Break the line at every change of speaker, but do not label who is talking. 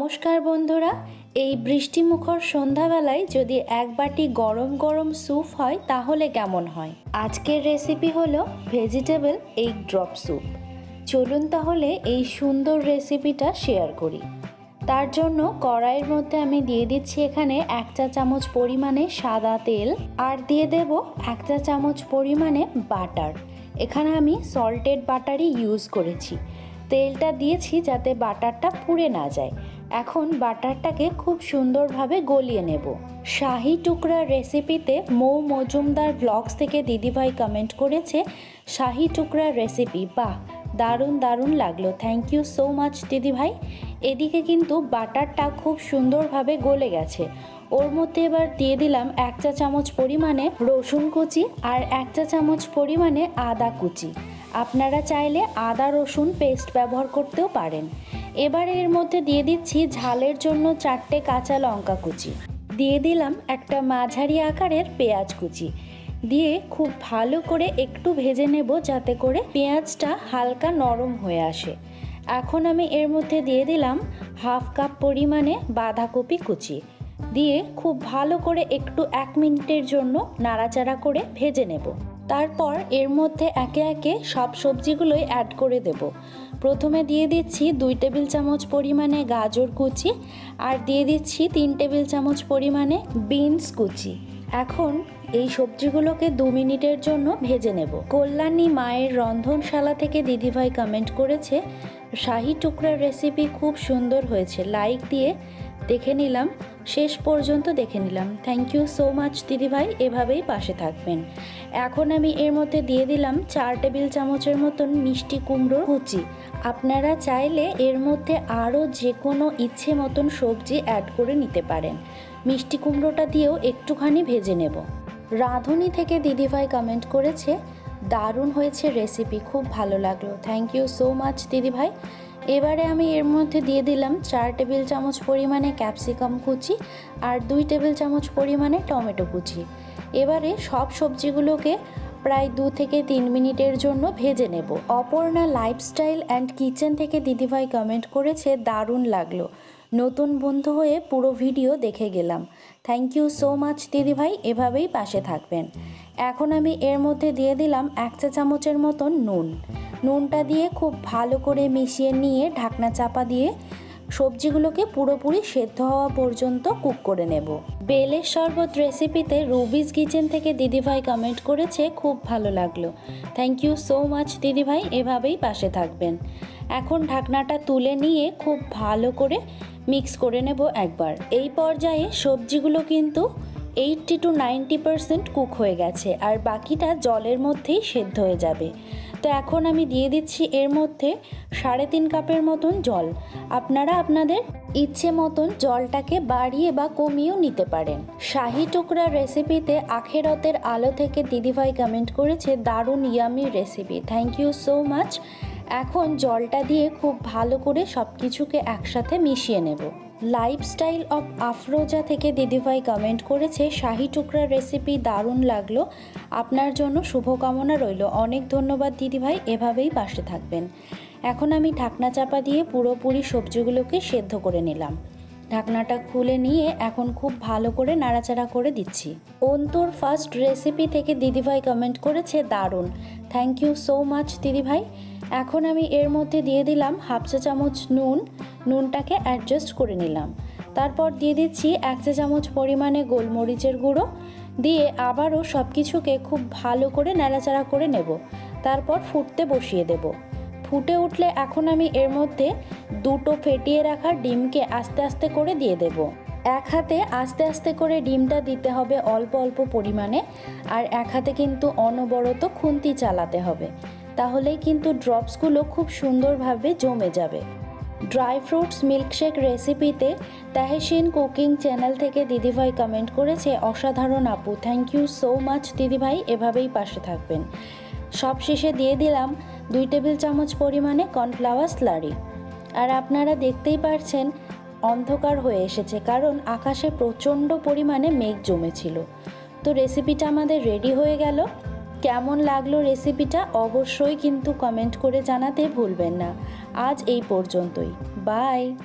নমস্কার বন্ধুরা, এই বৃষ্টিমুখর সন্ধ্যাবেলায় যদি এক বাটি গরম গরম স্যুপ হয়, তাহলে কেমন হয়? আজকের রেসিপি হলো ভেজিটেবল এগ ড্রপ স্যুপ চলুন তাহলে এই সুন্দর রেসিপিটা শেয়ার করি। তার জন্য কড়াইয়ের মধ্যে আমি দিয়ে দিচ্ছি এখানে এক চা চামচ পরিমাণে সাদা তেল আর দিয়ে দেব এক চা চামচ পরিমাণে বাটার। এখানে আমি সল্টেড বাটারই ইউজ করেছি। তেলটা দিয়েছি যাতে বাটারটা পুড়ে না যায়। এখন বাটারটাকে খুব সুন্দরভাবে গলিয়ে নেব। শাহি টুকরা রেসিপিতে মৌ মজুমদার ব্লগস থেকে দিদিভাই কমেন্ট করেছে, শাহি টুকরা রেসিপি বাহ, দারুণ দারুণ লাগল থ্যাংক ইউ সো মাচ দিদিভাই। এদিকে কিন্তু বাটারটা খুব সুন্দরভাবে গলে গেছে। ওর মধ্যে এবার দিয়ে দিলাম এক চা চামচ পরিমাণে রসুন কুচি আর এক চা চামচ পরিমাণে আদা কুচি। আপনারা চাইলে আদা, রসুন পেস্ট ব্যবহার করতেও পারেন। এবার এর মধ্যে দিয়ে দিচ্ছি ঝালের জন্য চারটে কাঁচা লঙ্কা কুচি। দিয়ে দিলাম একটা মাঝারি আকারের পেঁয়াজ কুচি। দিয়ে খুব ভালো করে একটু ভেজে নেব যাতে করে পেঁয়াজটা হালকা নরম হয়ে আসে। এখন আমি এর মধ্যে দিয়ে দিলাম হাফ কাপ পরিমাণে বাঁধাকপি কুচি। দিয়ে খুব ভালো করে একটু এক মিনিটের জন্য নাড়াচাড়া করে ভেজে নেব। তারপর এর মধ্যে একে একে সব সবজিগুলোই অ্যাড করে দেব। প্রথমে দিয়ে দিচ্ছি দুই টেবিল চামচ পরিমাণে গাজর কুচি আর দিয়ে দিচ্ছি তিন টেবিল চামচ পরিমাণে বিনস কুচি। এখন এই সবজিগুলোকে দু মিনিটের জন্য ভেজে নেব। কল্যাণী মায়ের রন্ধনশালা থেকে দিদিভাই কমেন্ট করেছে, শাহি টুকরার রেসিপি খুব সুন্দর হয়েছে। লাইক দিয়ে দেখে নিলাম, শেষ পর্যন্ত দেখে নিলাম। থ্যাংক ইউ সো মাচ দিদিভাই, এভাবেই পাশে থাকবেন। এখন আমি এর মধ্যে দিয়ে দিলাম চার টেবিল চামচের মতন মিষ্টি কুমড়োর কুচি। আপনারা চাইলে এর মধ্যে আরও যে কোনো ইচ্ছে মতন সবজি অ্যাড করে নিতে পারেন। মিষ্টি কুমড়োটা দিয়েও একটুখানি ভেজে নেব। রাঁধুনি থেকে দিদিভাই কমেন্ট করেছে, দারুণ হয়েছে রেসিপি খুব ভালো লাগল। থ্যাংক ইউ সো মাচ দিদিভাই। এবারে আমি এর মধ্যে দিয়ে দিলাম চার টেবিল চামচ পরিমাণে ক্যাপসিকাম কুচি আর দুই টেবিল চামচ পরিমাণে টমেটো কুচি। এবারে সব সবজিগুলোকে প্রায় দু থেকে তিন মিনিটের জন্য ভেজে নেব। অপর্ণা লাইফস্টাইল অ্যান্ড কিচেন থেকে দিদিভাই কমেন্ট করেছে, দারুণ লাগল। নতুন বন্ধু হয়ে পুরো ভিডিও দেখে গেলাম। থ্যাংক ইউ সো মাচ দিদিভাই, এভাবেই পাশে থাকবেন। এখন আমি এর মধ্যে দিয়ে দিলাম এক চা চামচের মতন নুন। নুনটা দিয়ে খুব ভালো করে মিশিয়ে নিয়ে ঢাকনা চাপা দিয়ে সবজিগুলোকে পুরোপুরি সেদ্ধ হওয়া পর্যন্ত কুক করে নেব। বেলের শরবত রেসিপিতে রুবিস কিচেন থেকে দিদিভাই কমেন্ট করেছে, খুব ভালো লাগল। থ্যাংক ইউ সো মাচ দিদিভাই, এভাবেই পাশে থাকবেন। এখন ঢাকনাটা তুলে নিয়ে খুব ভালো করে মিক্স করে নেব একবার। এই পর্যায়ে সবজিগুলো কিন্তু eighty two ninety percent cook হয়ে গেছে, আর বাকিটা জলের মধ্যেই সেদ্ধ হয়ে যাবে। তো এখন আমি দিয়ে দিচ্ছি এর মধ্যে সাড়ে তিন কাপের মতন জল। আপনারা আপনাদের ইচ্ছে মতন জলটাকে বাড়িয়ে বা কমিয়েও নিতে পারেন। শাহি টুকরা রেসিপিতে আখেরতের আলো থেকে দিদিভাই কমেন্ট করেছে, দারুণ yummy recipe thank you so much এখন জলটা দিয়ে খুব ভালো করে সব কিছুকে একসাথে মিশিয়ে নেব। লাইফস্টাইল অফ আফরোজা থেকে দিদিভাই কমেন্ট করেছে, শাহি টুকরা রেসিপি দারুণ লাগল। আপনার জন্য শুভকামনা রইল। অনেক ধন্যবাদ দিদিভাই, এভাবেই পাশে থাকবেন। এখন আমি ঢাকনা চাপা দিয়ে পুরোপুরি সবজিগুলোকে সেদ্ধ করে নিলাম। ঢাকনাটা খুলে নিয়ে এখন খুব ভালো করে নাড়াচাড়া করে দিচ্ছি। অন্তর ফার্স্ট রেসিপি থেকে দিদিভাই কমেন্ট করেছে, দারুণ। থ্যাংক ইউ সো মাচ দিদিভাই। এখন আমি এর মধ্যে দিয়ে দিলাম হাফ চা চামচ নুন। নুনটাকে অ্যাডজাস্ট করে নিলাম। তারপর দিয়ে দিচ্ছি এক চা চামচ পরিমাণে গোলমরিচের গুঁড়ো। দিয়ে আবারও সব কিছুকে খুব ভালো করে নাড়াচাড়া করে নেব। তারপর ফুটতে বসিয়ে দেব। ফুটে উঠলে এখন আমি এর মধ্যে দুটো ফেটিয়ে রাখা ডিমকে আস্তে আস্তে করে দিয়ে দেব। এক হাতে আস্তে আস্তে করে ডিমটা দিতে হবে অল্প অল্প পরিমাণে। আর এক হাতে কিন্তু অনবরত খুন্তি চালাতে হবে। তাহলেই কিন্তু ড্রপসগুলো খুব সুন্দরভাবে জমে যাবে। ড্রাই ফ্রুটস মিল্কশেক রেসিপিতে তাহেসিন কুকিং চ্যানেল থেকে দিদিভাই কমেন্ট করেছে, অসাধারণ আপু থ্যাংক ইউ সো মাচ দিদিভাই, এভাবেই পাশে থাকবেন। সব শেষে দিয়ে দিলাম দুই টেবিল চামচ পরিমাণে কর্নফ্লাওয়ার স্লারি আর আপনারা দেখতেই পারছেন, অন্ধকার হয়ে এসেছে, কারণ আকাশে প্রচণ্ড পরিমাণে মেঘ জমেছিল। তো রেসিপিটা আমাদের রেডি হয়ে গেল। কেমন লাগল রেসিপিটা অবশ্যই কিন্তু কমেন্ট করে জানাতে ভুলবেন না। আজ এই পর্যন্তই। বাই